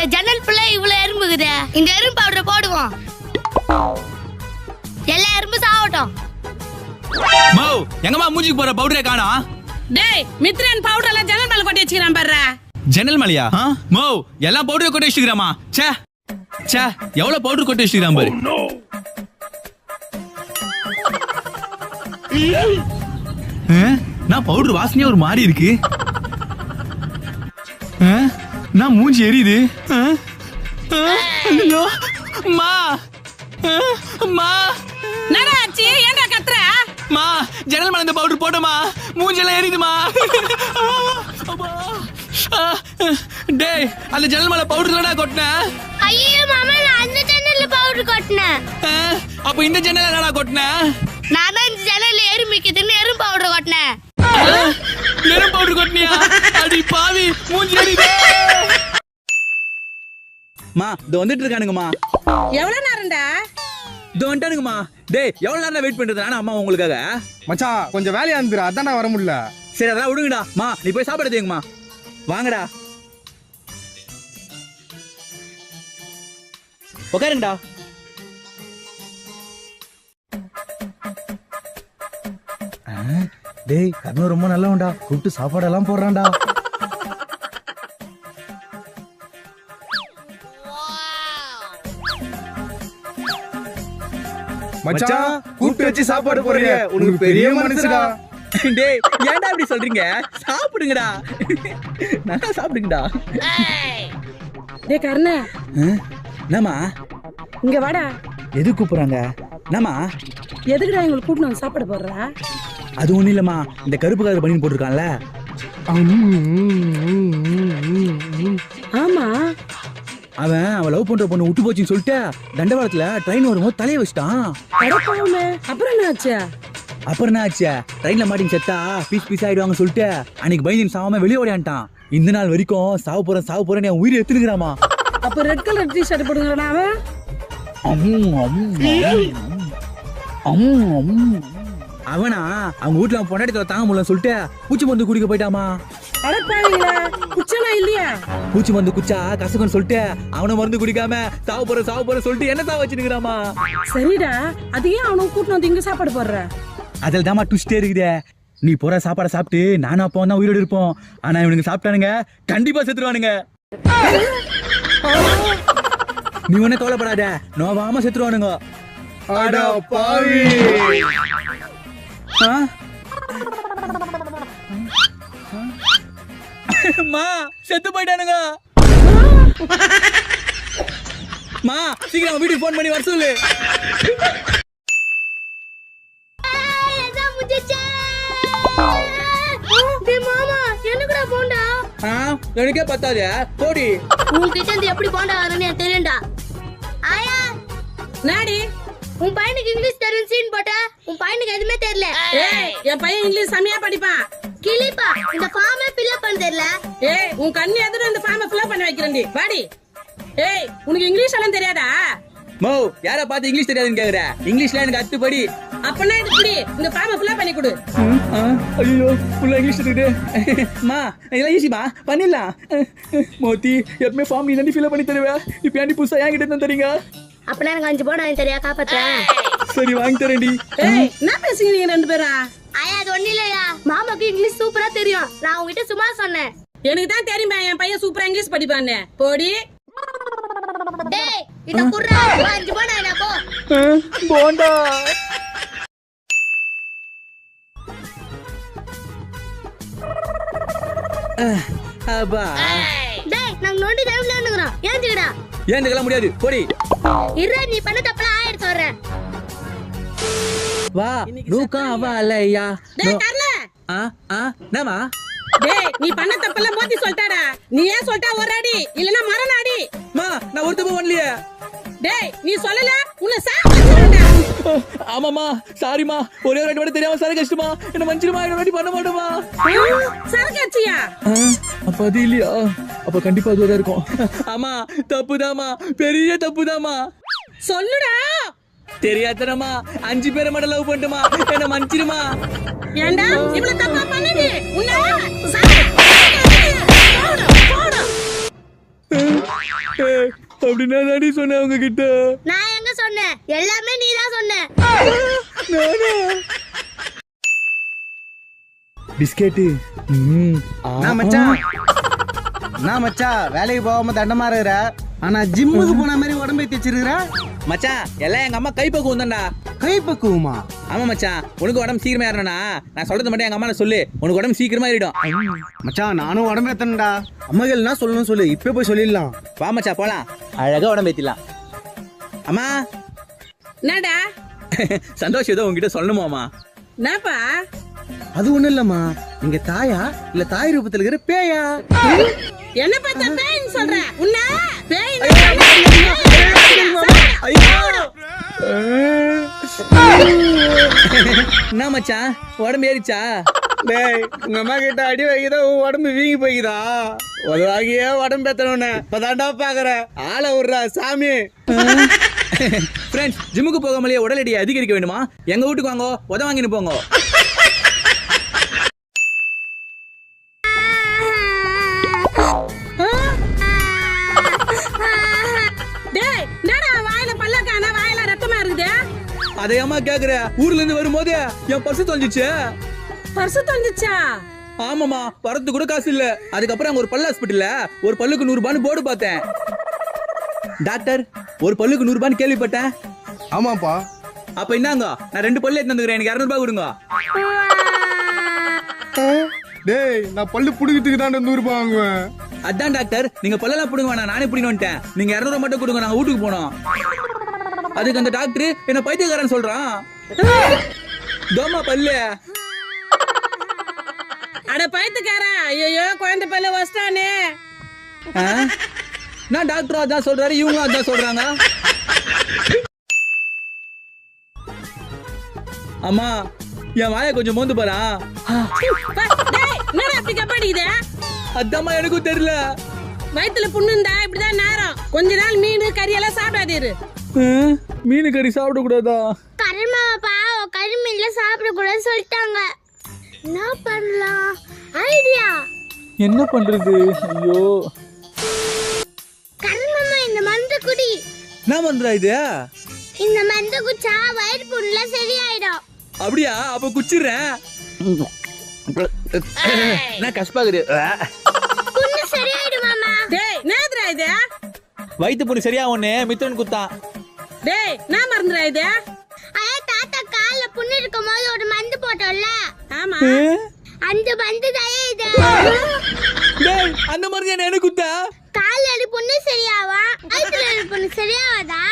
இந்த ஜன்னல் புள்ள இவ்வளவு எறும்புக்குதே. இந்த எறும்பு பவுடர் போடுவோம். எல்லா எறும்பு சாவட்டும். மோ எங்கம்மா மூஞ்சிக்கு போற பவுடரே காணோம் டேய் மித்ரன் பவுடர் எல்லாம் ஜன்னல் மேல கொட்டி வச்சுக்கிறான் பாரு ஜன்னல் மலையா? மோ எல்லாம் பவுடர் கொட்டி வச்சுக்கிறாமா ச்சே ச்சே எவ்வளவு பவுடர் கொட்டி வச்சுக்கிறான் பாரு. ஆ? நான் பவுடர் வாசனையா ஒரு மாதிரி இருக்கு. ஆ? நான் மூஞ்சி எரியுது மா? மா என்னடா ஆச்சு ஏன்டா கத்துற மா ஜன்னல் மேல இந்த பவுடர் போட்டோமா மூஞ்செல்லாம் எரியுதுமா டேய் அந்த ஜன்னல் மேல பவுடர் தானே கொட்டினேன் ஐயோ மாமா நான் அந்த ஜன்னல்ல பவுடர் கொட்டினேன் அப்ப இந்த ஜன்னல் என்னடா கொட்டினேன் நான் தான் இந்த ஜன்னல்ல எறும்பிக்குதுன்னு எறும்பு பவுடர் கொட்டினேன் எறும்பு பவுடர் கொட்டினியா அடி பாவி மூஞ்சி எரியுது மா இது வந்துட்டு இருக்கானுங்கம்மா. எவ்வளவு நேரம்டா? இது வந்துட்டானுங்கம்மா. டேய் எவ்வளவு நேரம் வெயிட் பண்றது நானா அம்மா உங்களுக்காக? மச்சான் கொஞ்சம் வேலையா இருந்துரு அதான்டா வர முடியல. சரி அதெல்லாம் விடுங்கடா. மா நீ போய் சாப்பாடு தேங்கம்மா வாங்கடா. உட்காருங்கடா டேய் கர்ணம் ரொம்ப நல்லவன்டா. கூப்பிட்டு சாப்பாடெல்லாம் போடுறான்டா. மச்சான் கூப்பிட்டு வச்சு சாப்பாடு போறீங்க உனக்கு பெரிய மனசுடா டேய் ஏன்டா இப்படி சொல்றீங்க? சாப்பிடுங்கடா. நல்லா சாப்பிடுங்கடா. டேய் கர்ண. என்னம்மா? இங்க வாடா. எது கூப்பிடுறாங்க? என்னம்மா? எதுக்குடா எங்களுக்கு கூட்டிட்டு வந்து சாப்பாடு போடுற? அது ஒண்ணும் இல்லம்மா. இந்த கருப்பு கலர் பண்ணி போட்டிருக்கான்ல. ஆமா. அவன் அவன் லவ் பண்ற பொண்ணு விட்டு போச்சுன்னு சொல்லிட்டு தண்டவாளத்துல ட்ரெயின் வரும்போது தலையை வச்சிட்டான். அப்புறம் என்ன ஆச்சு? அப்புறம் என்ன ஆச்சு? ட்ரெயின்ல மாட்டிங்க செத்தா பீஸ் பீஸ் ஆயிடுவாங்கன்னு சொல்லிட்டு அன்னைக்கு பயந்து சாவாம வெளியே ஓடியான்ட்டான். இந்த நாள் வரைக்கும் சாவு போறேன் சாவு போறேன் என் உயிரை எடுத்துனுக்குறாமா. அப்ப ரெட் கலர் டி ஷர்ட் போடுங்கடா அவன் அவனா அவங்க வீட்டுல பொண்டாட்டி தாங்க முடியல சொல்லிட்டு பூச்சி மருந்து குடிக்க போயிட்டாமா? அடப்பாவீங்களா குச்சனா இல்லையா? பூச்சி மருந்து குச்சா கசக்குன்னு சொல்லிட்டு அவனை மருந்து குடிக்காம சாவு போற சாவு போற சொல்லிட்டு என்ன சாவு வச்சுனுக்குறாமா சரிடா. அது ஏன் அவனுக்கு கூட்டிட்டு வந்து இங்க சாப்பாடு போடுற? அதில் தாமா ட்விஸ்டே இருக்குதே. நீ போற சாப்பாடை சாப்பிட்டு நானும் அப்போ தான் உயிரோடு இருப்போம். ஆனா இவனுங்க சாப்பிட்டானுங்க கண்டிப்பா செத்துருவானுங்க. நீ ஒன்னும் கவலைப்படாத. நோவாம செத்துருவானுங்க. அட பாவி. ஆ? மா செத்து போயிட்டானுங்க. மா சீக்கிரம் வீட்டுக்கு ஃபோன் பண்ணி வர சொல்லு. எனக்கே பத்தாது போடி. உன்கிட்ட இருந்து எப்படி போண்டா எனக்கு தெரியும்டா ஆயா நாடி உன் பையனுக்கு இங்கிலீஷ் தெரியும் சீன் போட்ட. உன் பையனுக்கு எதுவுமே தெரியல. என் பையன் இங்கிலீஷ் செமையா படிப்பான். கிளிப்பா இந்த ஃபார்மே ஃபில்அப் பண்ண தெரியல? ஏய் உன் கண்ணு எதிர இந்த ஃபார்மை ஃபில் பண்ண வைக்கிறேன்டி. வாடி. ஏய் உனக்கு இங்கிலீஷ் எல்லாம் தெரியாதா? மோ யார பார்த்து இங்கிலீஷ் தெரியாதுன்னு கேக்குற? இங்கிலீஷ்ல எனக்கு அத்துப்படி. அப்பனா இது புடி இந்த ஃபார்மை ஃபில் பண்ணி கொடு. ஐயோ ஃபுல்லா இங்கிலீஷ் இருக்குது. மா இதெல்லாம் ஈஸிமா பண்ணிடலாம். மோத்தி எப்பவுமே ஃபார்ம் நீ தாண்டி ஃபில் பண்ணி தருவேன் இப்போ ஏன்டி புதுசா என்கிட்ட தான் தரீங்க அப்பனா எனக்கு அஞ்சு போண்டா வாங்கி தெரியா காப்பாத்துறேன். சரி வாங்கி தரேன்டி. ஏய் என்ன பேசுறீங்க நீங்க ரெண்டு பேரும் ஆயா அது ஒண்ணு இல்லையா? மாமாக்கு இங்கிலீஷ் சூப்பரா தெரியும். நான் உங்ககிட்ட சும்மா சொன்னேன். எனக்கு தான் தெரியுமா என் பையன் சூப்பரா இங்கிலீஷ் படிப்பான்னு. போடி. டேய் இத அஞ்சு போண்டா என்ன போ. போண்டா. அப்பா. டேய் நாங்க நோண்டி டைம் விளையாண்டுக்கிறோம் ஏஞ்சுக்கடா. ஏன் இதெல்லாம் முடியாது. போடி. இரு நீ பண்ண தப்பலாம் ஆயிடுச்சு சொல்றேன் வா நூக்கா அவா இல்லையா. டேய் கர்ண என்னம்மா? டேய் நீ பண்ண தப்பெல்லாம் மோதி சொல்லிட்டாடா. நீ ஏன் சொல்லிட்டா ஒரு அடி? இல்லனா மரண அடி. மா நான் ஒரு தப்பு பண்ணலையே. டேய் நீ சொல்லல? உன்னை சாப்பிடுறேன்டா ஆமாமா சாரிமா ஒரே ஒரு வாட்டி தெரியாம சாரி கஷ்டமா என்ன மன்னிச்சிருமா இன்னொரு வாட்டி பண்ண மாட்டோமா சரக்கு அச்சியா அப்ப அது இல்லையா? அப்ப கண்டிப்பா அதுதான் இருக்கும். ஆமா தப்புதாமா பெரிய தப்புதாமா சொல்லுடா. தெரியாதனமா? அஞ்சு பேரை மட்டும் லவ் பண்ணிட்டுமா? என்ன மன்னிச்சிருமா ஏண்டா? இவ்வளவு தப்பா போடு. அப்படின்னா தாடி சொன்னேன் அவங்க கிட்ட நான் எங்க சொன்னேன்? எல்லாமே நீ தான் சொன்ன பிஸ்கெட்டு. நான் மச்சான். நான் மச்சான் வேலைக்கு போகாம தண்டமா இருக்கிற ஆனா ஜிம்முக்கு போன மாதிரி உடம்பை தைச்சிருக்கிற மச்சான் எல்லாம் எங்க அம்மா கைப்பக்குவம் தான்டா கை பக்குவமா ஆமா மச்சான் உனக்கு உடம்பு சீக்கிரமா ஏறணும்னா நான் சொல்றது மட்டும் எங்க அம்மா சொல்லு உனக்கு உடம்பு சீக்கிரமா ஏறிடும் மச்சான் நானும் உடம்பு ஏத்தனடா அம்மாக்கள் என்ன சொல்லணும் சொல்லு இப்ப போய் சொல்லிடலாம் வா மச்சான் போலாம் அழகா உடம்பு ஏத்திடலாம் அம்மா என்னடா சந்தோஷம் ஏதோ உங்ககிட்ட சொல்லணுமாமா என்னப்பா அது ஒண்ணும் இல்லம்மா நீங்க தாயா இல்ல தாய் ரூபத்துல இருக்கிற பேயா என்ன பார்த்தா பேய்ன்னு சொல்ற உன்ன பேய் என்ன மச்சான் உடம்பு ஏறிச்சா? டேய் உங்க அம்மா கிட்ட அடி வைக்கிறா உன் உடம்பு வீங்கி போய்க்குதா? உதவாகியே உடம்பு ஏத்தனவன இப்பதான்டா பாக்குற. ஆளை விடுறா சாமி. ஃப்ரெண்ட்ஸ் ஜிம்முக்கு போகாமலேயே உடல் எடையை அதிகரிக்க வேண்டுமா? எங்க வீட்டுக்கு வாங்க உத வாங்கின்னு போங்க. அதை ஏமா கேக்குற. ஊர்ல இருந்து வரும்போது என் பர்ஸ் தொலைஞ்சிச்சு பர்சு தொலைஞ்சிச்சா ஆமாமா வரது கூட காசு இல்ல. அதுக்கப்புறம் அங்க ஒரு பல்லு ஹாஸ்பிட்டல்ல ஒரு பல்லுக்கு நூறு ரூபான்னு போர்டு பார்த்தேன். டாக்டர் ஒரு பல்லுக்கு நூறு ரூபான்னு கேள்விப்பட்டேன். ஆமாப்பா அப்ப என்னங்க நான் ரெண்டு பல்லு எடுத்து வந்துக்கிறேன் எனக்கு இரநூறு ரூபாய் கொடுங்க. டேய் நான் பல்லு புடுக்கிறதுக்கு தான் நூறு ரூபாய் வாங்குவேன். அதான் டாக்டர் நீங்க பல்லெல்லாம் பிடுங்க வேணாம். நானே பிடிங்க வந்துட்டேன். நீங்க இரநூறு மட்டும் கொடுங்க நாங்க வீட்டுக்கு போனோம். அதுக்கு அந்த டாக்டர் என்ன பைத்தியக்காரன் சொல்றான். தோமா பல்லு. அட பைத்துக்காரா ஐயோ குழந்தை பல்ல ஆ? நான் டாக்டர் அதான் சொல்றாரு இவங்களும் அதான் சொல்றாங்க. அம்மா என் வாயை கொஞ்சம் மோந்து பாரா. அப்படி கப்பாடிக்குது அதாம்மா எனக்கும் தெரியல. வயித்துல புண்ணு இருந்தா இப்படிதான் நேரம். கொஞ்ச நாள் மீன் கறி எல்லாம் சாப்பிடாதீரு? மீன் கறி சாப்பிட கூடாதா கருமாவை பாவம் கருமீன்ல சாப்பிடக்கூடாதுன்னு சொல்லிட்டாங்க. என்ன பண்ணலாம்? ஐடியா. என்ன பண்றது? ஐயோ. கருமமா இந்த மருந்து குடி என்ன பண்றா இது? இந்த மருந்து குச்சா வயிறு புண்ணுல சரியாயிடும். அப்படியா? அப்ப குச்சிடுறேன். என்ன கஷ்பாக்குது புண்ணு சரியாயிடுமாமா. டேய் என்னதுடா இது? வயிற்று புண்ணு சரியா ஒண்ணு மித்தவன் குத்தான். டேய் நான் மறந்துடா இது? ஐயா தாத்தா கால்ல புண்ணு இருக்கும் போது ஒரு மருந்து போட்டோம்ல? ஆமா. அந்த மருந்து தான் இது டேய் அந்த மாதிரி என்ன எனக்கு குத்தா கால்ல புண்ணு சரியாவா? அடி புண்ணு சரியாவாதா?